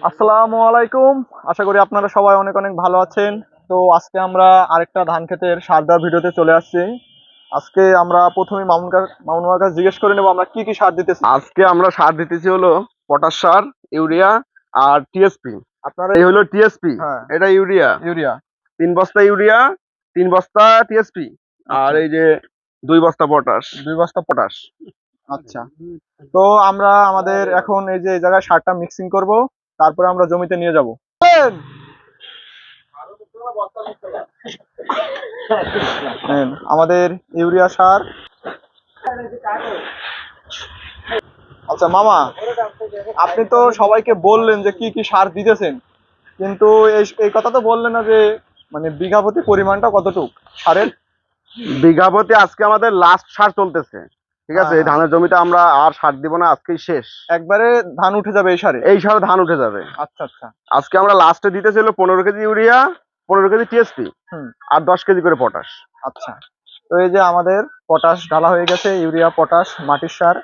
আসসালামু আলাইকুম। আশা করি আপনারা সবাই অনেক অনেক ভালো আছেন। তো আজকে আমরা আরেকটা ধান ক্ষেতের সার দেওয়ার ভিডিওতে চলে আসছি। আজকে আমরা প্রথমে মামুন মামুন কাছে জিজ্ঞেস করে নেব আমরা কি কি সার দিতেছি? আজকে আমরা সার দিতেছি হলো পটাশ সার ইউরিয়া আর টিএসপি। আপনারা এই হলো টিএসপি হ্যাঁ। এটা ইউরিয়া। ইউরিয়া। তিন বস্তা ইউরিয়া তিন বস্তা টিএসপি আর এই যে দুই বস্তা পটাশ। দুই বস্তা পটাশ। আচ্ছা। তো আমরা আমাদের এখন এই যে জায়গায় সারটা মিক্সিং করব। তারপরে আমরা জমিতে নিয়ে যাব। আমাদের ইউরিয়া সার। আচ্ছা মামা, আপনি তো সবাইকে বললেন যে কি কি সার দিতেছেন। কিন্তু এই কথা তো বললেন না যে মানে বিঘা প্রতি পরিমাণটা কতটুক সারের? বিঘা প্রতি আজকে আমাদের লাস্ট সার চলতেছে। ঠিক আছে? এই হ্যাঁ। ধানের জমিতে আমরা আর সার দিব না আজকেই শেষ। একবারে ধান উঠে যাবে এই সারে? এই সারে ধান উঠে যাবে। আচ্ছা আচ্ছা। আজকে আমরা লাস্টে দিতে দিতেছিল পনেরো কেজি ইউরিয়া পনেরো কেজি টিএসপি আর দশ কেজি করে পটাশ আচ্ছা। তো এই যে আমাদের পটাশ ঢালা হয়ে গেছে ইউরিয়া পটাশ মাটির সার।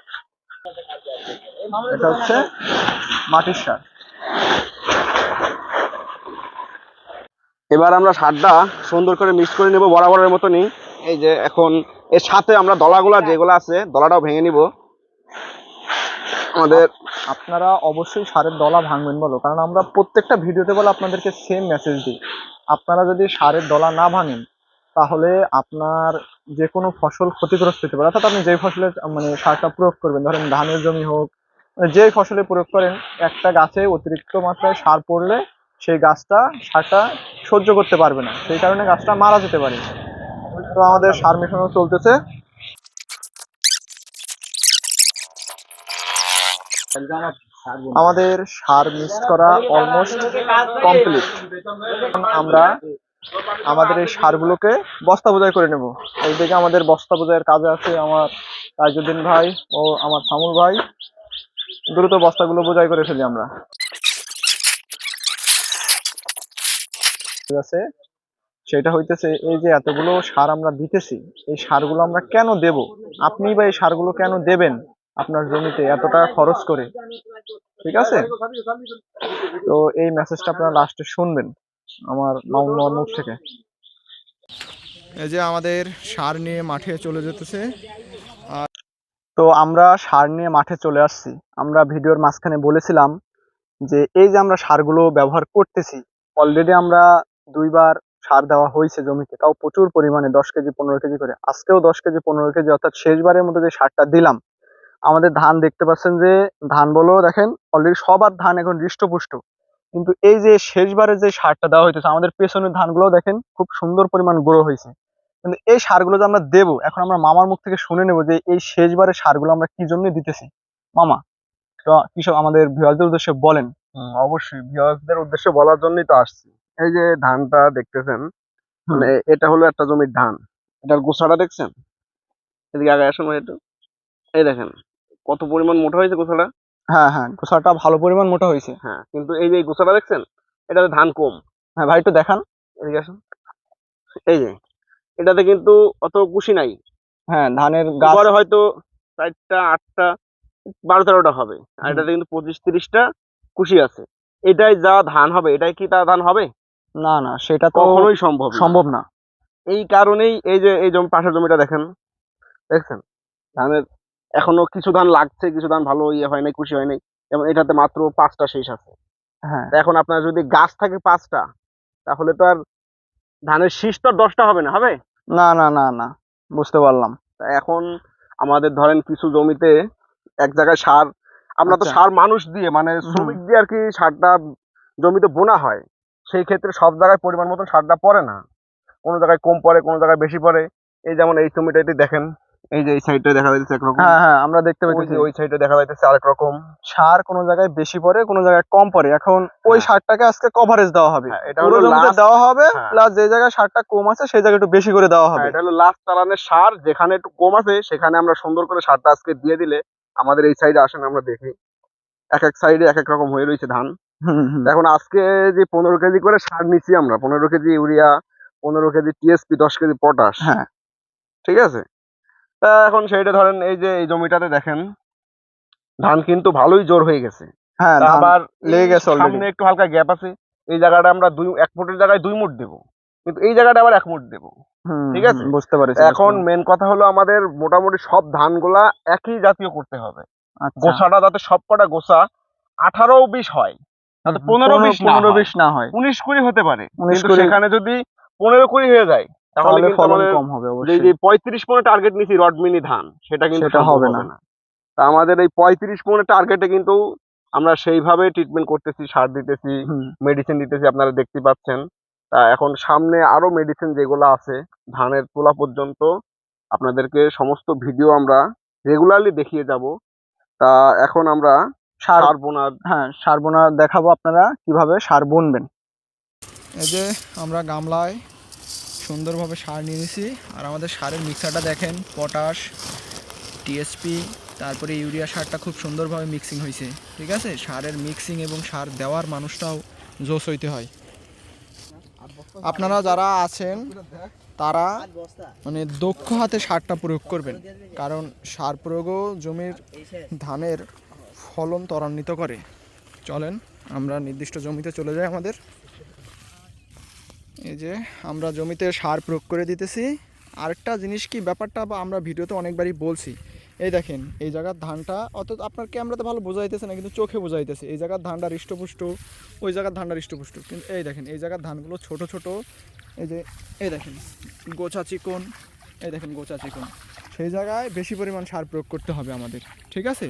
এটা হচ্ছে মাটির সার। এবার আমরা সারটা সুন্দর করে মিক্স করে নেব বরাবরের মতনই। এই যে এখন এর সাথে আমরা দলাগুলা যেগুলো আছে দলাটাও ভেঙে নিব। আমাদের আপনারা অবশ্যই সারের দলা ভাঙবেন বলো কারণ আমরা প্রত্যেকটা ভিডিওতে বলে আপনাদেরকে সেম মেসেজ দিই। আপনারা যদি সারের দলা না ভাঙেন তাহলে আপনার যে কোনো ফসল ক্ষতিগ্রস্ত হতে পারে। অর্থাৎ আপনি যেই ফসলে মানে সারটা প্রয়োগ করবেন ধরেন ধানের জমি হোক যেই ফসলে প্রয়োগ করেন একটা গাছে অতিরিক্ত মাত্রায় সার পড়লে সেই গাছটা সারটা সহ্য করতে পারবে না। সেই কারণে গাছটা মারা যেতে পারে। তো আমাদের সার মেশানো চলতেছে। আমাদের সার মিক্স করা অলমোস্ট কমপ্লিট আমরা আমাদের এই সারগুলোকে বস্তা বোঝাই করে নেব। এইদিকে আমাদের বস্তা বোঝাইয়ের কাজে আছে আমার তাজউদ্দিন ভাই ও আমার সামুল ভাই। দ্রুত বস্তাগুলো বোঝাই করে ফেলি আমরা। আছে? সেটা হইতেছে এই যে এতগুলো সার আমরা দিতেছি এই সারগুলো আমরা কেন দেব? আপনি বা এই সারগুলো কেন দেবেন আপনার জমিতে এত টাকা খরচ করে? ঠিক আছে? তো এই মেসেজটা আপনারা লাস্টে শুনবেন আমার মামুন মুখ থেকে। এই যে আমাদের সার নিয়ে মাঠে চলে যেতেছে। আর তো আমরা সার নিয়ে মাঠে চলে আসছি। আমরা ভিডিওর মাঝখানে বলেছিলাম যে এই যে আমরা সারগুলো ব্যবহার করতেছি অলরেডি আমরা দুইবার সার দেওয়া হয়েছে জমিতে, তাও প্রচুর পরিমাণে, দশ কেজি, পনেরো কেজি করে। আজকেও দশ কেজি, পনেরো কেজি, অর্থাৎ শেষবারের মধ্যে যে সারটা দিলাম, আমাদের ধান দেখতে পাচ্ছেন যে, ধান বলো, দেখেন অলরেডি সবার ধান এখন হৃষ্টপুষ্ট। কিন্তু এই যে শেষবারে যে সারটা দেওয়া হইতেছে, আমাদের পেছনের ধানগুলো দেখেন, খুব সুন্দর পরিমাণ গ্রো হয়েছে কিন্তু এই সারগুলো যে আমরা দেবো, এখন আমরা মামার মুখ থেকে শুনে নেব যে, এই শেষবারে সারগুলো আমরা কি জন্য দিতেছি? মামা কৃষক, আমাদের ভিউয়ারদের উদ্দেশ্যে বলেন। অবশ্যই ভিউয়ার্সদের উদ্দেশ্যে বলার জন্যই তো আসছি। এই যে ধানটা দেখতেছেন মানে এটা হলো একটা জমির ধান। এটার গোছাটা দেখছেন? এদিকে আগে আসুন একটু। এই দেখেন কত পরিমাণ মোটা হয়েছে গোছাটা? হ্যাঁ হ্যাঁ গোসাটা ভালো পরিমাণ মোটা হয়েছে। হ্যাঁ কিন্তু এই যে গোছাটা দেখছেন এটাতে ধান কম। হ্যাঁ ভাই একটু দেখান। এদিকে আসুন। এই যে এটাতে কিন্তু অত কুশি নাই। হ্যাঁ ধানের গাছ হয়তো চারটা আটটা বারো তেরোটা হবে। আর এটাতে কিন্তু পঁচিশ তিরিশটা কুশি আছে। এটাই যা ধান হবে এটাই কি তা ধান হবে? না না সেটা তো কখনোই সম্ভব সম্ভব না। এই কারণেই এই যে এই জমি পাশের জমিটা দেখেন দেখছেন? ধানের এখনও কিছু ধান লাগছে কিছু ধান ভালো ইয়ে হয় নাই খুশি হয় নাই যেমন এটাতে মাত্র পাঁচটা শেষ আছে। হ্যাঁ। এখন আপনার যদি গাছ থাকে পাঁচটা তাহলে তো আর ধানের শীষ তো দশটা হবে না হবে? না না না না বুঝতে পারলাম। এখন আমাদের ধরেন কিছু জমিতে এক জায়গায় সার আমরা তো আচ্ছা। সার মানুষ দিয়ে মানে শ্রমিক দিয়ে আর কি সারটা জমিতে বোনা হয়। সেই ক্ষেত্রে সব জায়গায় পরিমাণ মতন সারটা পড়ে না। কোনো জায়গায় কম পড়ে কোনো জায়গায় বেশি পড়ে। এই যেমন এই জমিটাতে দেখেন এই যে এই সাইডটা দেখা যাচ্ছে একরকম। হ্যাঁ হ্যাঁ আমরা দেখতে পাচ্ছি ওই সাইডে দেখা যাচ্ছে আরেক রকম সার কোনো জায়গায় বেশি পড়ে কোনো জায়গায় কম পড়ে। এখন ওই হ্যাঁ। সারটাকে আজকে কভারেজ দেওয়া হবে। হ্যাঁ, এটা হলো দেওয়া হবে হ্যাঁ। প্লাস যে জায়গায় সারটা কম আছে সেই জায়গায় একটু বেশি করে দেওয়া হবে। হ্যাঁ, এটা হলো লাস্ট চালানের সার যেখানে একটু কম আছে সেখানে আমরা সুন্দর করে সারটা আজকে দিয়ে দিলে আমাদের এই সাইডে আসেন আমরা দেখি। এক এক সাইডে এক এক রকম হয়ে রয়েছে ধান। এখন আজকে যে পনেরো কেজি করে সার নিচ্ছি আমরা পনেরো কেজি ইউরিয়া পনেরো কেজি টিএসপি দশ কেজি পটাশ হ্যাঁ। ঠিক আছে? তা এখন সেইটা ধরেন এই যে এই জমিটাতে দেখেন ধান কিন্তু ভালোই জোর হয়ে গেছে। হ্যাঁ আবার লেগে গেছে সামনে একটু হালকা গ্যাপ আছে এই জায়গাটা আমরা দুই এক ফুটের জায়গায় দুই মুট দেবো। কিন্তু এই জায়গাটা আবার এক মুট দেবো ঠিক আছে? বুঝতে পেরেছি এখন মেন কথা হলো আমাদের মোটামুটি সব ধানগুলা একই জাতীয় করতে হবে। আচ্ছা। গোছাটা যাতে সবকটা গোছা আঠারো বিশ হয়। পনেরো বিশ না পনেরো হয়। বিশ না হয়। উনিশ কুড়ি হতে পারে। কিন্তু সেখানে যদি পনেরো কুড়ি হয়ে যায় তাহলে ফলন কম হবে অবশ্যই। যে পঁয়ত্রিশ পনেরো টার্গেট নিছি রডমিনি ধান সেটা কিন্তু হবে। না। তা আমাদের এই পঁয়ত্রিশ পনেরো টার্গেটে কিন্তু আমরা সেইভাবে ট্রিটমেন্ট করতেছি সার দিতেছি মেডিসিন দিতেছি আপনারা দেখতে পাচ্ছেন। তা এখন সামনে আরও মেডিসিন যেগুলো আছে ধানের তোলা পর্যন্ত আপনাদেরকে সমস্ত ভিডিও আমরা রেগুলারলি দেখিয়ে যাব। তা এখন আমরা সার সার বোনার হ্যাঁ সার বোনা দেখাবো আপনারা কীভাবে সার বুনবেন। এই যে আমরা গামলায় সুন্দরভাবে সার নিয়ে নিছি আর আমাদের সারের মিক্সারটা দেখেন পটাশ টিএসপি তারপরে ইউরিয়া সারটা খুব সুন্দরভাবে মিক্সিং হয়েছে ঠিক আছে? সারের মিক্সিং এবং সার দেওয়ার মানুষটাও জোশ হইতে হয়। আপনারা যারা আছেন তারা মানে দক্ষ হাতে সারটা প্রয়োগ করবেন কারণ সার প্রয়োগও জমির ধানের ফলন ত্বরান্বিত করে। চলেন, আমরা নির্দিষ্ট জমিতে চলে যাই আমাদের। এই যে, আমরা জমিতে সার প্রয়োগ করে দিতেছি। আরেকটা জিনিস কি, ব্যাপারটা বা আমরা ভিডিওতে অনেকবারই বলছি। এই দেখেন, এই জায়গার ধানটা অত আপনার ক্যামেরাতে ভালো বোঝাইতেছে না, কিন্তু চোখে বোঝাইতেছে। এই জায়গার ধানটা হৃষ্টপুষ্ট, ওই জায়গার ধানটা হৃষ্টপুষ্ট। কিন্তু এই দেখেন, এই জায়গার ধানগুলো ছোট ছোট। এই যে, এই দেখেন, গোছা চিকন, এই দেখেন গোছা চিকন। সেই জায়গায় বেশি পরিমাণ সার প্রয়োগ করতে হবে আমাদের, ঠিক আছে?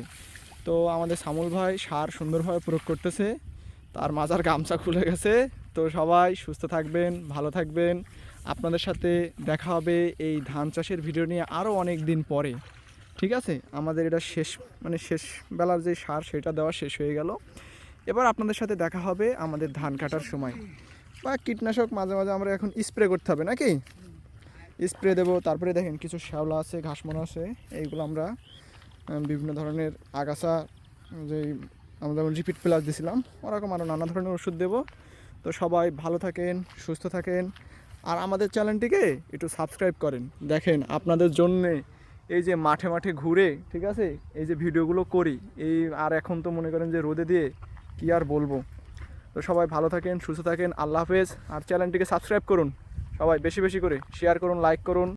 তো আমাদের সামুল ভাই সার সুন্দরভাবে প্রয়োগ করতেছে। তার মাজার গামছা খুলে গেছে। তো সবাই সুস্থ থাকবেন, ভালো থাকবেন। আপনাদের সাথে দেখা হবে এই ধান চাষের ভিডিও নিয়ে আরও অনেক দিন পরে। ঠিক আছে? আমাদের এটা শেষ মানে শেষ বেলার যে সার, সেটা দেওয়া শেষ হয়ে গেল। এবার আপনাদের সাথে দেখা হবে আমাদের ধান কাটার সময়। বা কীটনাশক মাঝে মাঝে আমরা এখন স্প্রে করতে হবে, নাকি? স্প্রে দেবো, তারপরে দেখেন কিছু শ্যাওলা আছে ঘাসমোনা আছে, এইগুলো আমরা বিভিন্ন ধরনের আগাছা যে আমরা যেমন রিপিট প্লাস দিছিলাম, ওরকম আরও নানা ধরনের ওষুধ দেবো। তো সবাই ভালো থাকেন, সুস্থ থাকেন। আর আমাদের চ্যানেলটিকে একটু সাবস্ক্রাইব করেন। দেখেন, আপনাদের জন্যে এই যে মাঠে মাঠে ঘুরে, ঠিক আছে, এই যে ভিডিওগুলো করি, এই আর এখন তো মনে করেন যে রোদে দিয়ে কি আর বলব। তো সবাই ভালো থাকেন, সুস্থ থাকেন, আল্লাহ হাফেজ। আর চ্যানেলটিকে সাবস্ক্রাইব করুন। সবাই বেশি বেশি করে শেয়ার করুন লাইক করুন।